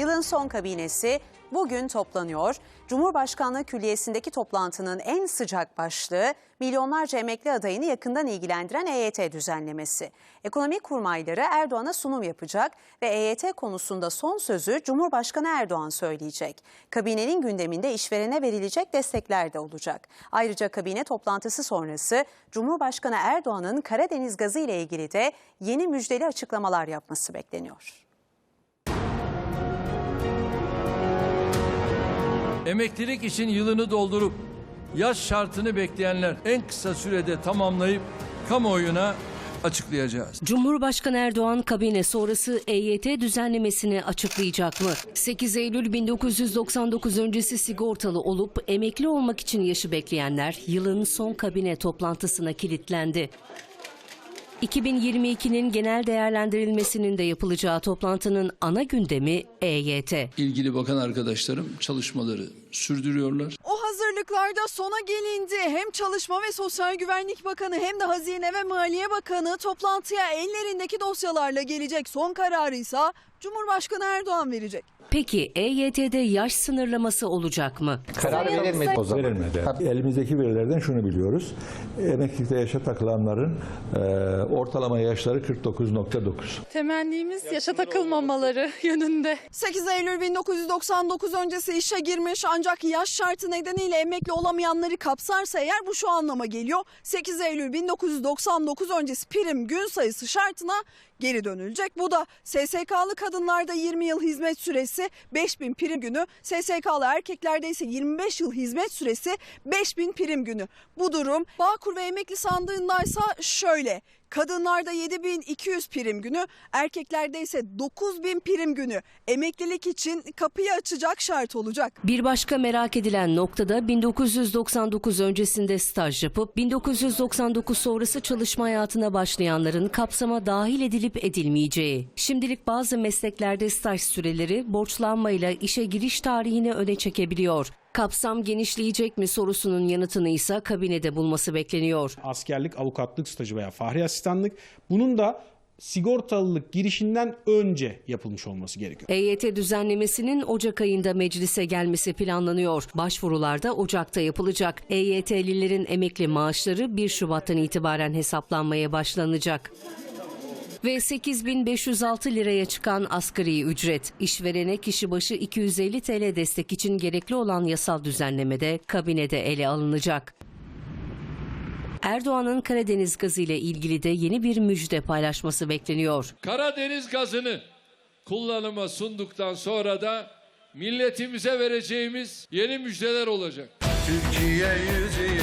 Yılın son kabinesi bugün toplanıyor. Cumhurbaşkanlığı Külliyesi'ndeki toplantının en sıcak başlığı milyonlarca emekli adayını yakından ilgilendiren EYT düzenlemesi. Ekonomi kurmayları Erdoğan'a sunum yapacak ve EYT konusunda son sözü Cumhurbaşkanı Erdoğan söyleyecek. Kabinenin gündeminde işverene verilecek destekler de olacak. Ayrıca kabine toplantısı sonrası Cumhurbaşkanı Erdoğan'ın Karadeniz gazı ile ilgili de yeni müjdeli açıklamalar yapması bekleniyor. Emeklilik için yılını doldurup yaş şartını bekleyenler en kısa sürede tamamlayıp kamuoyuna açıklayacağız. Cumhurbaşkanı Erdoğan kabine sonrası EYT düzenlemesini açıklayacak mı? 8 Eylül 1999 öncesi sigortalı olup emekli olmak için yaşı bekleyenler yılın son kabine toplantısına kilitlendi. 2022'nin genel değerlendirilmesinin de yapılacağı toplantının ana gündemi EYT. İlgili bakan arkadaşlarım çalışmaları sürdürüyorlar. O hazırlıklarda sona gelindi. Hem Çalışma ve Sosyal Güvenlik Bakanı hem de Hazine ve Maliye Bakanı toplantıya ellerindeki dosyalarla gelecek. Son kararı ise Cumhurbaşkanı Erdoğan verecek. Peki EYT'de yaş sınırlaması olacak mı? Karar verilmedi o zaman. Verilmedi. Tabii. Elimizdeki verilerden şunu biliyoruz. Emeklilikte yaşa takılanların e, ortalama yaşları 49.9. Temennimiz yaşa takılmamaları yönünde. 8 Eylül 1999 öncesi işe girmiş ancak yaş şartı nedeniyle emekli olamayanları kapsarsa eğer bu şu anlama geliyor. 8 Eylül 1999 öncesi prim gün sayısı şartına geri dönülecek. Bu da SSK'lı kadınlarda 20 yıl hizmet süresi 5000 prim günü, SSK'lı erkeklerde ise 25 yıl hizmet süresi 5000 prim günü. Bu durum Bağkur ve emekli sandığındaysa şöyle. Kadınlarda 7200 prim günü, erkeklerde ise 9000 prim günü. Emeklilik için kapıyı açacak şart olacak. Bir başka merak edilen noktada 1999 öncesinde staj yapıp 1999 sonrası çalışma hayatına başlayanların kapsama dahil edilip edilmeyeceği. Şimdilik bazı mesleklerde staj süreleri borçlanmayla işe giriş tarihini öne çekebiliyor. Kapsam genişleyecek mi sorusunun yanıtını ise kabinede bulması bekleniyor. askerlik, avukatlık stajı veya fahri asistanlık bunun da sigortalılık girişinden önce yapılmış olması gerekiyor. EYT düzenlemesinin Ocak ayında meclise gelmesi planlanıyor. Başvurular da Ocak'ta yapılacak. EYT'lilerin emekli maaşları 1 Şubat'tan itibaren hesaplanmaya başlanacak. Ve 8506 liraya çıkan asgari ücret. İşverene kişi başı 250 TL destek için gerekli olan yasal düzenlemede kabinede ele alınacak. Erdoğan'ın Karadeniz gazı ile ilgili de yeni bir müjde paylaşması bekleniyor. Karadeniz gazını kullanıma sunduktan sonra da milletimize vereceğimiz yeni müjdeler olacak. Türkiye yüzü